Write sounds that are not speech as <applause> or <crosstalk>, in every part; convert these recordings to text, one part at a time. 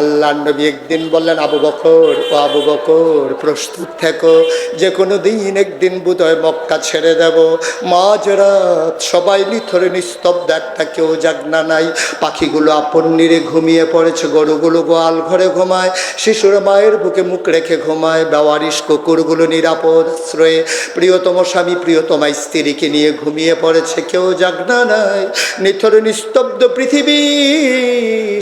আল্লাহ নবী একদিন বললেন, আবু বকর, ও আবু বকর, প্রস্তুত থেকো। যে কোনো দিন একদিন বোধহয় মক্কা ছেড়ে দেব। মাঝরাত সবাই নিথরে নিস্তব্ধ, একটা কেউ জাগনা নাই। পাখিগুলো আপন নিরে ঘুমিয়ে পড়েছে, গরুগুলো গোয়াল ঘরে ঘুমায়, শিশুরা মায়ের বুকে মুখ রেখে ঘুমায়, বেওয়ারিশ কুকুরগুলো নিরাপদ আশ্রয়ে। প্রিয়তম স্বামী প্রিয়তমা স্ত্রীকে নিয়ে ঘুমিয়ে পড়েছে, কেউ জাগনা নাই। নিথরে নিস্তব্ধ পৃথিবী,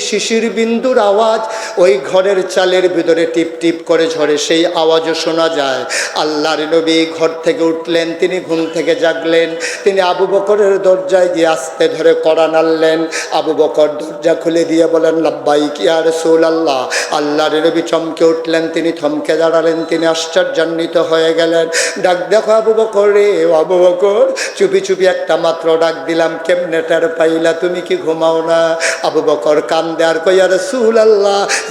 শিশির বিন্দুর আওয়াজ ওই ঘরের চালের ভিতরে টিপ টিপ করে ঝরে সেই আওয়াজও শোনা যায়। আল্লাহর নবী ঘর থেকে উঠলেন, তিনি ঘুম থেকে জাগলেন, তিনি আবু বকরের দরজায় গিয়ে আস্তে ধরে কড়া নাড়লেন। আবু বকর দরজা খুলে দিয়ে বলেন লাব্বাই কি আর সোল আল্লাহ আল্লাহর নবী চমকে উঠলেন, তিনি থমকে দাঁড়ালেন, তিনি আশ্চর্যান্বিত হয়ে গেলেন। ডাক দেখো আবু বকর রে আবু বকর, চুপি চুপি একটা মাত্র ডাক দিলাম, কেমনে টের পাইলা, তুমি কি ঘুমাও না? আবু বকর কান দেয়ার কইয়া রসুল আল্লাহ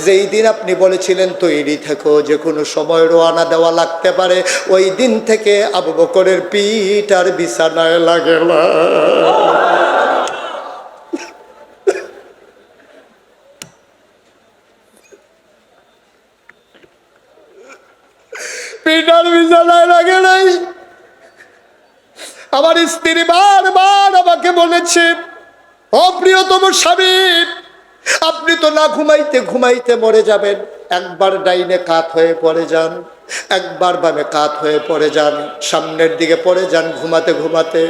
যেই দিন আপনি বলেছিলেন, তৈরি থেকো, যে কোনো সময় রোয়ানা দেওয়া লাগতে পারে। ওই দিন থেকে আবু বকরের পিঠ আর বিছানায় লাগে পিঠার লাগে নাই। আমার স্ত্রী বারবার আমাকে বলেছে অপ্রিয়তম স্বামী আপনি তো না ঘুমাইতে ঘুমাইতে মরে যাবেন। একবার ডাইনে কাত হয়ে পড়ে যান। একবার বামে কাত হয়ে পড়ে যান, সামনের দিকে পড়ে যান ঘুমাতে ঘুমাতে।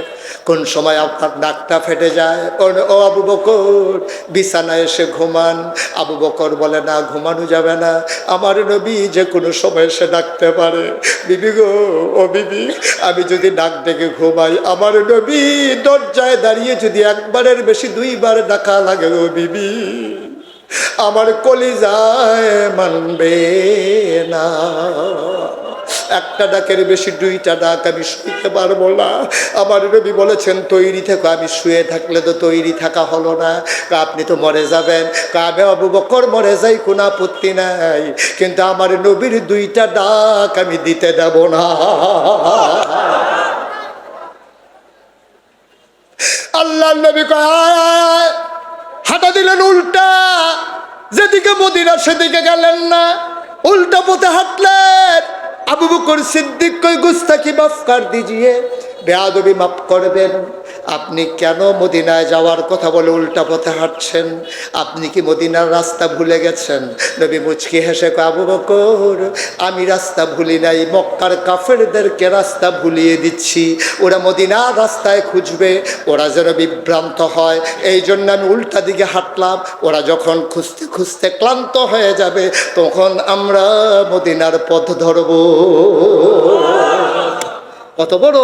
কোন সময় আপনার নাকটা ফেটে যায়? ও আবু বকর, বিছানায় এসে ঘুমান। আবু বকর বলে, না, ঘুমানো যাবে না। আমার নবী যে কোনো সময় এসে ডাকতে পারে। বিবি গো, ও বিবি, আমি যদি ডাক ডেকে ঘুমাই, আমার নবী দরজায় দাঁড়িয়ে যদি একবারের বেশি দুইবার ডাকা লাগে ও বিবি। আমার কলিজায় মানবে না। একটা ডাকের বেশি, দুইটা ডাক আমি শুইতে পারব না। আমার রবি বলেছেন, তৈরি থেকো, আমি শুয়ে থাকলে তো তৈরি থাকা হলো না। আপনি তো মরে যাবেন। কাবে আবু বকর মরে যাই, কোনো আপত্তি নাই। কিন্তু আমার নবীর দুইটা ডাক আমি দিতে দেব না। আল্লাহ নবী কয়। হাঁটা দিলেন উল্টা। যেদিকে মদিনা, সেদিকে গেলেন না। উল্টা পথে হাঁটলেন। আবু বকর সিদ্দিক কই গুস্তাকি মাফ কর দিজিয়ে। বেয়াদবি মাফ করবেন। আপনি কেন মদিনায় যাওয়ার কথা বলে উল্টা পথে হাঁটছেন? আপনি কি মদিনার রাস্তা ভুলে গেছেন? নবী মুচকি হেসে আবু বকর, আমি রাস্তা ভুলি নাই, মক্কার কাফেরদেরকে রাস্তা ভুলিয়ে দিচ্ছি। ওরা মদিনার রাস্তায় খুঁজবে, ওরা যেন বিভ্রান্ত হয়। এই জন্য আমি উল্টা দিকে হাঁটলাম, ওরা যখন খুঁজতে খুঁজতে ক্লান্ত হয়ে যাবে, তখন আমরা মদিনার পথ ধরব। কত বড়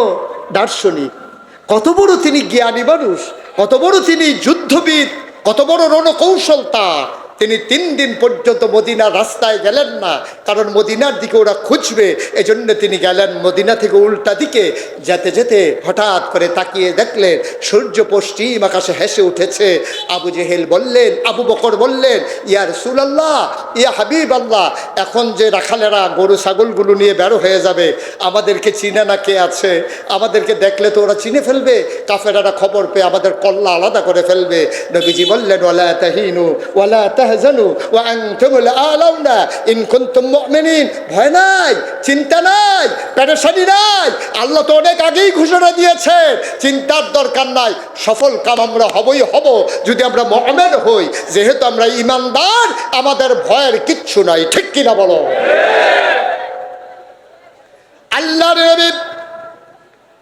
দার্শনিক। কত বড় তিনি জ্ঞানী মানুষ কত বড় তিনি যুদ্ধবিদ কত বড় রণকৌশল তার। তিনি তিন দিন পর্যন্ত মদিনার রাস্তায় গেলেন না। কারণ মদিনার দিকে ওরা খুঁজবে। এজন্য তিনি গেলেন মদিনা থেকে উল্টা দিকে। যেতে যেতে হঠাৎ করে তাকিয়ে দেখলেন সূর্য পশ্চিম আকাশে হেসে উঠেছে। আবু জেহেল বললেন, আবু বকর বললেন, ইয়া রসুলাল্লাহ, ইয়া হাবিব আল্লাহ এখন যে রাখালেরা গরু ছাগলগুলো নিয়ে বেরো হয়ে যাবে, আমাদেরকে চিনে না কে আছে? আমাদেরকে দেখলে তো ওরা চিনে ফেলবে। কাফেরারা খবর পেয়ে আমাদের কল্লা আলাদা করে ফেলবে। নবীজি বললেন, ওয়ালা তাহিনু, ওয়ালা তাহজানু ওয়া আনতুমুল আলাউনা ইন কুনতুম মুমিনিন। ভয় নাই, চিন্তা নাই, পেরেশানি নাই। আল্লাহ তো অনেক আগেই ঘোষণা দিয়েছে চিন্তার দরকার নাই। সফল কাম আমরা হবই, হব। যদি আমরা মহমেন হই, যেহেতু আমরা ইমানদার আমাদের ভয়ের কিচ্ছু নাই। ঠিক কিনা বলো? আল্লাহর নবী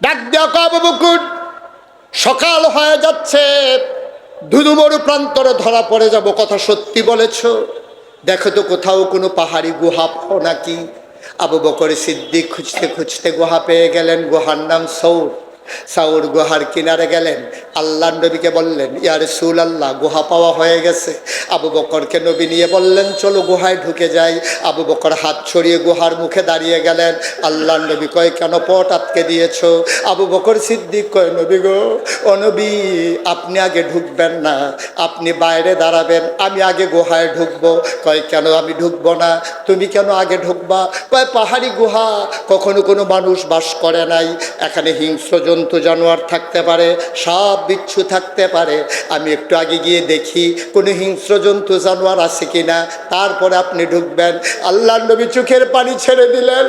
ডাক দেওয়া বকুর, সকাল হয়ে যাচ্ছে। ধুধুমরু প্রান্তরে ধরা পড়ে যাব, কথা সত্যি বলেছ। দেখো তো কোথাও কোনো পাহাড়ি গুহা পাও নাকি? আবু বকরে সিদ্দিক খুঁজতে খুঁজতে গুহা পেয়ে গেলেন, গুহার নাম সৌর। সাউর গুহার কিনারে গেলেন। আল্লাহ নবীকে বললেন ইয়ার সুল আল্লাহ গুহা পাওয়া হয়ে গেছে। আবু বকরকে নবী নিয়ে বললেন, চলো গুহায় ঢুকে যাই। আবু বকর হাত ছড়িয়ে গুহার মুখে দাঁড়িয়ে গেলেন। আল্লাহ নবী কয়, কেন পট আটকে দিয়েছ? আবু বকর সিদ্দিক কয়, নবী গো, ও নবী, আপনি আগে ঢুকবেন না, আপনি বাইরে দাঁড়াবেন, আমি আগে গুহায় ঢুকবো। কয়, কেন আমি ঢুকবো না? তুমি কেন আগে ঢুকবা? কয়, পাহাড়ি গুহা, কখনো কোনো মানুষ বাস করে নাই। এখানে হিংস্র জন্তু জানোয়ার থাকতে পারে, সব বিচ্ছু থাকতে পারে। আমি একটু আগে গিয়ে দেখি কোনো হিংস্র জন্তু, জানোয়ার আছে কিনা। তারপরে আপনি ঢুকবেন। আল্লাহ নবী চোখের পানি ছেড়ে দিলেন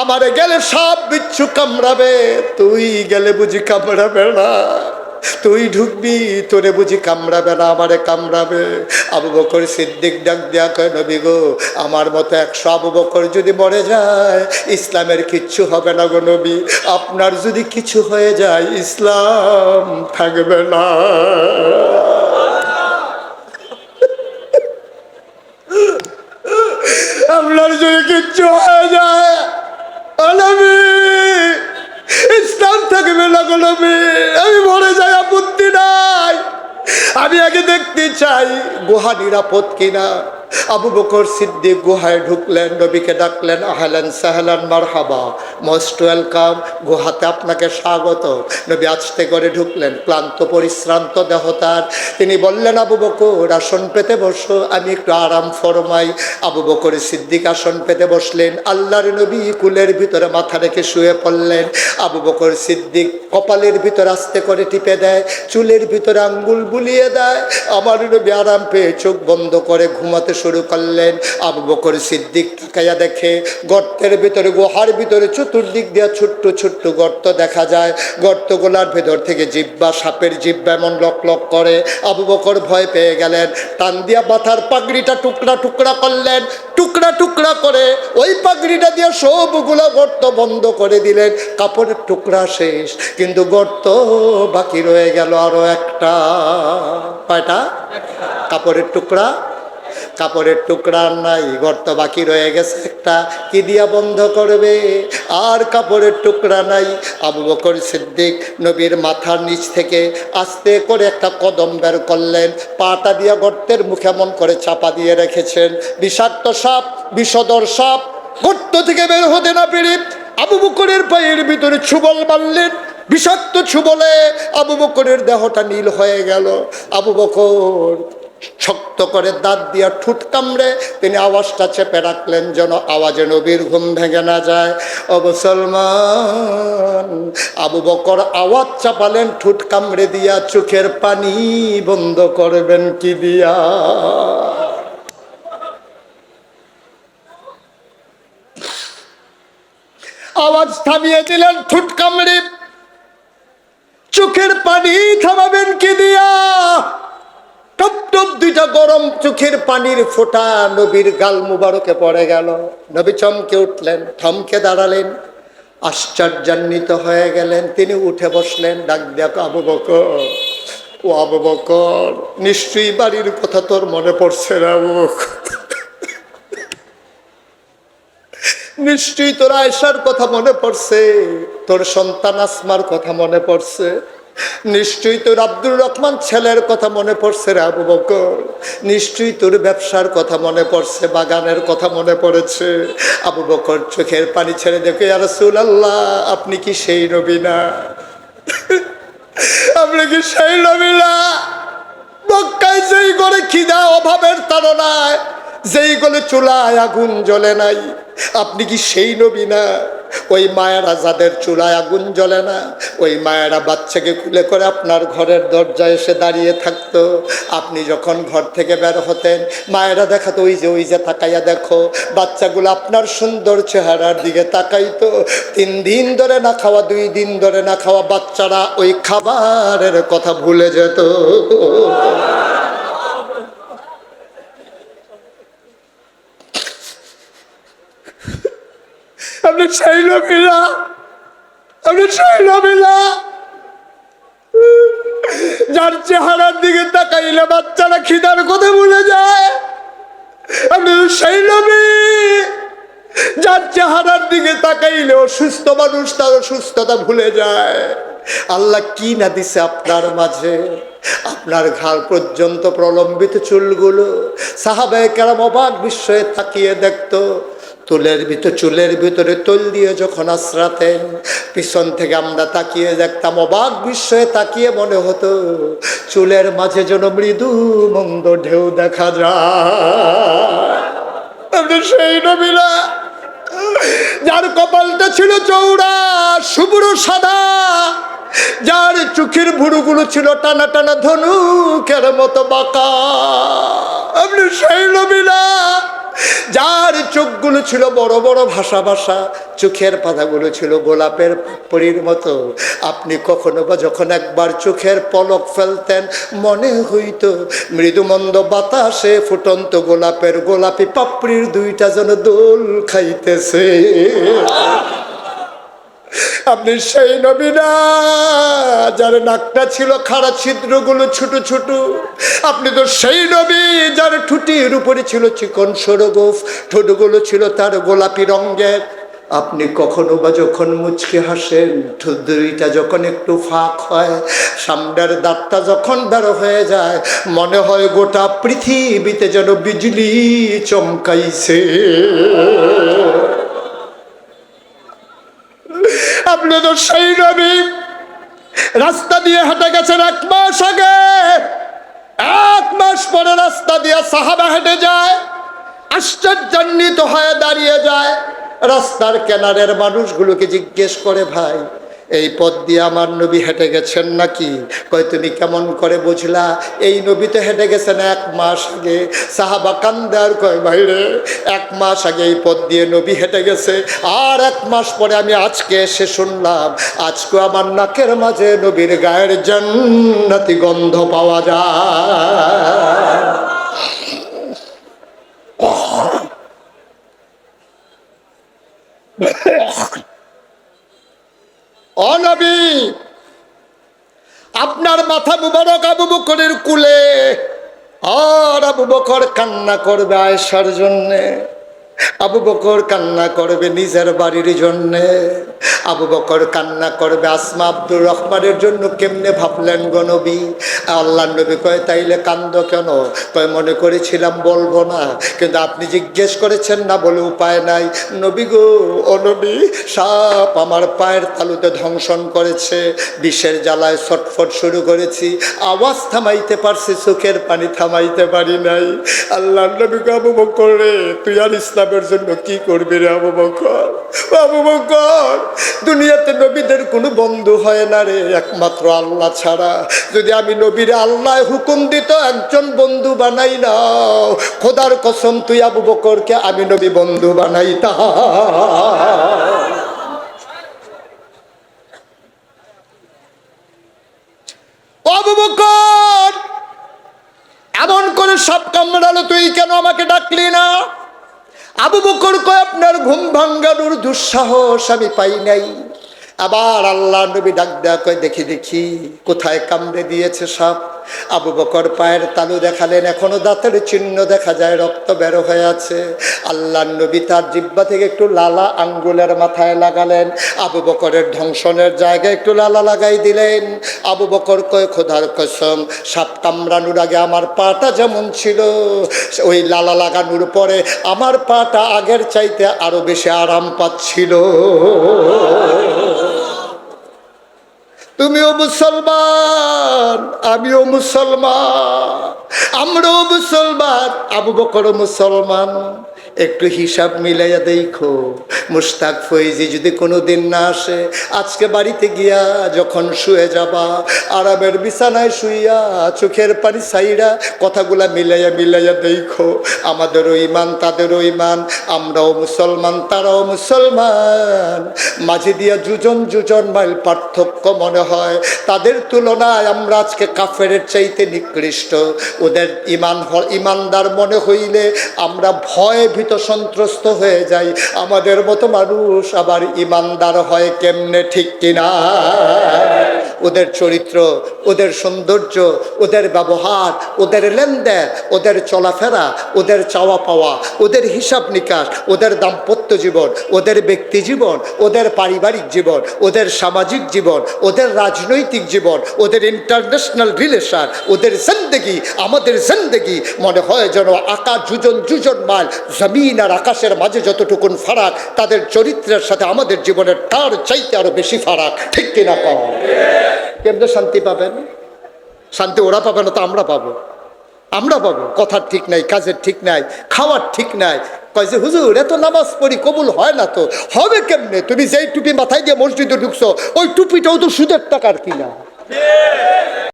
আমারে গেলে সব বিচ্ছু কামড়াবে, তুই গেলে বুঝি কামড়াবে না। তুই ঢুকবি, তোরে বুঝি কামড়াবে না, আমারে কামড়াবে। আবু বকর সিদ্দিক ডাক দেয়া কয়, নবী গো, আমার মতো একশো আবু বকর যদি মরে যায়, ইসলামের কিচ্ছু হবে না গো নবী। আপনার যদি কিছু হয়ে যায়, ইসলাম থাকবে না। আপনার যদি কিচ্ছু হয়ে যায় ইসলাম থাকবে না গো নবী। আমি মরে যাই আপত্তি নাই। আমি আগে দেখতে চাই গুহা নিরাপদ কিনা। আবু বকর সিদ্দিক গুহায় ঢুকলেন, নবীকে ডাকলেন, আহলেন সাহলান মারহাবা। মোস্ট ওয়েলকাম গুহাতে আপনাকে স্বাগত। নবী আস্তে করে ঢুকলেন, ক্লান্ত, পরিশ্রান্ত দেহ তার। তিনি বললেন, আবু বকর, আসন পেতে বসো, আমি একটু আরাম ফরমাই। আবু বকর সিদ্দিক আসন পেতে বসলেন, আল্লাহর নবী কুলের ভিতরে মাথা রেখে শুয়ে পড়লেন। আবু বকর সিদ্দিক কপালের ভিতর আস্তে করে টিপে দেয়, চুলের ভিতরে আঙ্গুল বুলিয়ে দেয়। আমার নবী আরাম পেয়ে চোখ বন্ধ করে ঘুমাতে করলেন। আবু বকর সিদ্দিক তাকাইয়া দেখে, গর্তের ভিতরে, গুহার ভিতরে, চতুর্দিক দিয়া ছোট্ট ছোট্ট গর্ত দেখা যায়। গর্তগুলার ভেতর থেকে জিব্বা, সাপের জিব্বা এমন লক লক করে। আবু বকর ভয় পেয়ে গেলেন। টান দিয়া মাথার পাগড়িটা টুকরা টুকরা করলেন। টুকরা টুকরা করে ওই পাগড়িটা দিয়ে সবগুলো গর্ত বন্ধ করে দিলেন। কাপড়ের টুকরা শেষ, কিন্তু গর্ত বাকি রয়ে গেল আরও একটা। কয়টা? কাপড়ের টুকরা কাপড়ের টুকরা নাই গর্ত বাকি রয়ে গেছে একটা। কি দিয়া বন্ধ করবে? আর কাপড়ের টুকরা নাই। আবু বকর সিদ্দিক নবীর মাথার নিচ থেকে আস্তে করে একটা কদম বের করলেন। পাটা দিয়া গর্তের মুখে মন করে চাপা দিয়ে রেখেছেন। বিষাক্ত সাপ বিষদর সাপ, গর্ত থেকে বের হতে না পেরে আবু বকরের পায়ের ভিতরে ছুবল মারলেন। বিষাক্ত ছুবলে আবু বকরের দেহটা নীল হয়ে গেল। আবু বকর শক্ত করে দাঁত দিয়া ঠুট কামড়ে তিনি আওয়াজটা চেপে রাখলেন, যেন আওয়াজে নবীর ঘুম ভেঙে না যায়। ও মুসলমান, আবু বকর আওয়াজ চাপালেন, ঠুট কামড়ে দিয়া চোখের পানি বন্ধ করবেন কি দিয়া? আওয়াজ থামিয়ে দিলেন, ঠুট কামড়ে। চোখের পানি থামাবেন কি দিয়া? টপ টপ দুইটা গরম চোখের পানির ফোঁটা নবীর গাল মুবারকে পড়ে গেল। নবী চমকে উঠলেন, থমকে দাঁড়ালেন, আশ্চর্যান্বিত হয়ে গেলেন। তিনি উঠে বসলেন, ডাক দেখো আবু বকর, ও আবু বকর, নিশ্চয়ই বাড়ির কথা তোর মনে পড়ছে না আবু নিশ্চয়ই তোর আয়সার কথা মনে পড়ছে, তোর সন্তান আসমার কথা মনে পড়ছে নিশ্চয়ই তোর আব্দুর রহমান ছেলের কথা মনে পড়ছে রে আবু বকর। নিশ্চয়ই তোর ব্যবসার কথা মনে পড়ছে, বাগানের কথা মনে পড়েছে। আবু বকর চোখের পানি ছেড়ে দেখে আর আল্লাহ আপনি কি সেই নবী না? <laughs> আপনি কি সেই নবী না? মক্কায় যেই করে খিদা অভাবের তাড়নায় যেই গলে চুলায় আগুন জ্বলে নাই, আপনি কি সেই নবী না? ওই মায়েরা যাদের চুলায় আগুন জ্বলে না? ওই মায়েরা বাচ্চাকে খুলে করে আপনার ঘরের দরজায় এসে দাঁড়িয়ে থাকতো। আপনি যখন ঘর থেকে বের হতেন, মায়েরা দেখাতো, ওই যে ওই যে, তাকাইয়া দেখো। বাচ্চাগুলো আপনার সুন্দর চেহারার দিকে তাকাইতো। তিন দিন ধরে না খাওয়া, দুই দিন ধরে না খাওয়া, বাচ্চারা ওই খাবারের কথা ভুলে যেত। সেই নবীরা আপনি সেই নবীরা যার চেহারার দিকে তাকাইলে বাচ্চারা খিদার কথা ভুলে যায়। আপনি সেই নবী যার চেহারার দিকে তাকাইলে অসুস্থ মানুষ তার অসুস্থতা ভুলে যায়। আল্লাহ কি না দিছে আপনার মাঝে? আপনার ঘাড় পর্যন্ত প্রলম্বিত চুলগুলো। সাহাবায় কেরাম অবাক বিস্ময়ে তাকিয়ে দেখতো তুলের ভিতর, চুলের ভিতরে তৈল দিয়ে যখন আশ্রাতেন পিছন থেকে আমরা তাকিয়ে দেখতাম, অবাক বিস্ময়ে তাকিয়ে মনে হতো, চুলের মাঝে যেন মৃদু মন্দ ঢেউ দেখা যায়। সেই নবীরা, যার কপালটা ছিল চৌড়া শুভ্র সাদা, যার চোখের ভুরুগুলো ছিল টানা টানা ধনুকের মতো বাঁকা। আপনি সেই নবী না যার চোখগুলো ছিল বড় বড় ভাষা ভাষা, চোখের পাতাগুলো ছিল গোলাপের পরির মতো। আপনি কখনো বা যখন একবার চোখের পলক ফেলতেন, মনে হইত মৃদুমন্দ বাতাসে ফুটন্ত গোলাপের গোলাপি পাপড়ির দুইটা যেন দোল খাইতেছে। আপনি সেই নবী না যার নাকটা ছিল খাড়া, ছিদ্রগুলো ছোট ছোট। আপনি তো সেই নবী, যার ঠুটির উপরে ছিল চিকন সরগোফ, ঠোঁটগুলো ছিল তার গোলাপি রঙের। আপনি কখনো বা যখন মুচকে হাসেন ঠোঁট দুইটা যখন একটু ফাঁক হয়, সামনের দাঁতটা যখন বেরো হয়ে যায়, মনে হয় গোটা পৃথিবীতে যেন বিজলি চমকাইছে। আপনি তো সেই নবী। রাস্তা দিয়ে হেঁটে গেছেন এক মাস আগে। এক মাস পরে রাস্তা দিয়ে সাহাবা হেঁটে যায়, আশ্চর্যান্বিত হয়ে দাঁড়িয়ে যায়। রাস্তার কেনারের মানুষগুলোকে জিজ্ঞেস করে, ভাই এই পথ দিয়ে আমার নবী হেঁটে গেছেন নাকি? কয়, তুমি কেমন করে বুঝলা? এই নবী তো হেঁটে গেছেন এক মাস আগে। সাহাবা কান্দার কয় ভাইরে এক মাস আগে এই পথ দিয়ে নবী হেঁটে গেছে। আর এক মাস পরে আমি আজকে এসে শুনলাম, আজকে আমার নাকের মাঝে নবীর গায়ের জান্নাতি গন্ধ পাওয়া যায়। অনবী আপনার মাথা মুবারক আবু বকরের কুলে আর আবু বকর কান্না করবে আয়েশার জন্যে। আবু বকর কান্না করবে নিজের বাড়ির জন্যে। আবু বকর কান্না করবে, আসমা আব্দুর রহমানের জন্য কেমনে ভাবলেন গো আল্লাহ নবী কয়, তাইলে কান্দ কেন? কয়, মনে করেছিলাম বলব না, কিন্তু আপনি জিজ্ঞেস করেছেন না বলে উপায় নাই। নবী গো, ও নবী, সাপ আমার পায়ের তালুতে ধ্বংসন করেছে, বিষের জ্বালায় ছটফট শুরু করেছি, আওয়াজ থামাইতে পারছি, চোখের পানি থামাইতে পারি নাই। আল্লাহ নবী গো, আবু বকর তুই আর ইসলামের জন্য কি করবি রে আবু বকর? আবু বকর, দুনিয়াতে নবীদের কোনো বন্ধু হয় না রে, একমাত্র আল্লাহ ছাড়া। যদি আমি নবীর আল্লাহ হুকুম দিত, একজন বন্ধু বানাই না খোদার কসম, তুই আবু বকরকে আমি নবী বন্ধু বানাইতা আবু বকর, এমন করে সব কামড়ালো, তুই কেন আমাকে ডাকলি না? আবু বকর কয় আপনার ঘুম ভাঙ্গানোর দুঃসাহস আমি পাই নাই। আবার আল্লাহ নবী ডাক দেয়া কয়, দেখি দেখি, কোথায় কামড়ে দিয়েছে সাপ? আবু বকর পায়ের তালু দেখালেন, এখনও দাঁতের চিহ্ন দেখা যায়, রক্ত বের হয়ে আছে। আল্লাহ নবী তার জিব্বা থেকে একটু লালা আঙ্গুলের মাথায় লাগালেন, আবু বকরের ধ্বংসনের জায়গায় একটু লালা লাগাই দিলেন। আবু বকর কয়, খোদার কসম, সাপ কামড়ানোর আগে আমার পাটা যেমন ছিল, ওই লালা লাগানোর পরে আমার পাটা আগের চাইতে আরও বেশি আরাম পাচ্ছিল। তুমিও মুসলমান আমিও মুসলমান। আমরাও মুসলমান, আবু বকর মুসলমান। একটু হিসাব মিলাইয়া দেখো মুস্তাক ফৈজি যদি কোনো দিন না আসে, আজকে বাড়িতে গিয়া যখন শুয়ে যাবা, আরামের বিছানায় শুইয়া চোখের পানি সাইরা কথাগুলা মিলাইয়া মিলাইয়া দেখো আমাদেরও ইমান তাদেরও ইমান আমরাও মুসলমান, তারাও মুসলমান। মাঝে দিয়া দুজন দুজন মাইল পার্থক্য মনে হয়, তাদের তুলনায় আমরা আজকে কাফেরের চাইতে নিকৃষ্ট। ওদের ইমান ইমানদার মনে হইলে আমরা ভয় ভীত সন্ত্রস্ত হয়ে যাই। আমাদের মতো মানুষ আবার ইমানদার হয় কেমনে ঠিক কিনা? ওদের চরিত্র, ওদের সৌন্দর্য, ওদের ব্যবহার, ওদের লেনদেন, ওদের চলাফেরা, ওদের চাওয়া পাওয়া, ওদের হিসাব নিকাশ, ওদের দাম্পত্য জীবন, ওদের ব্যক্তি জীবন, ওদের পারিবারিক জীবন, ওদের সামাজিক জীবন, ওদের রাজনৈতিক জীবন, ওদের ইন্টারন্যাশনাল রিলেশন ওদের জিন্দগি, আমাদের জিন্দগি। মনে হয় যেন আকাশ যুজন যুজন মাইল জমিন আর আকাশের মাঝে যতটুকুন ফারাক, তাদের চরিত্রের সাথে আমাদের জীবনের তার চাইতে আরও বেশি ফারাক। ঠিক কিনা পাওয়া কেমনে শান্তি পাবেন? শান্তি ওরা পাবে না তো আমরা পাবো। আমরা পাবো কথার ঠিক নাই কাজের ঠিক নাই, খাওয়ার ঠিক নাই। কয় যে, হুজুর, এত নামাজ পড়ি, কবুল হয় না তো। হবে কেমনে? তুমি যেই টুপি মাথায় দিয়ে মসজিদে ঢুকছো, ওই টুপিটাও তো সুদের টাকার কিনা?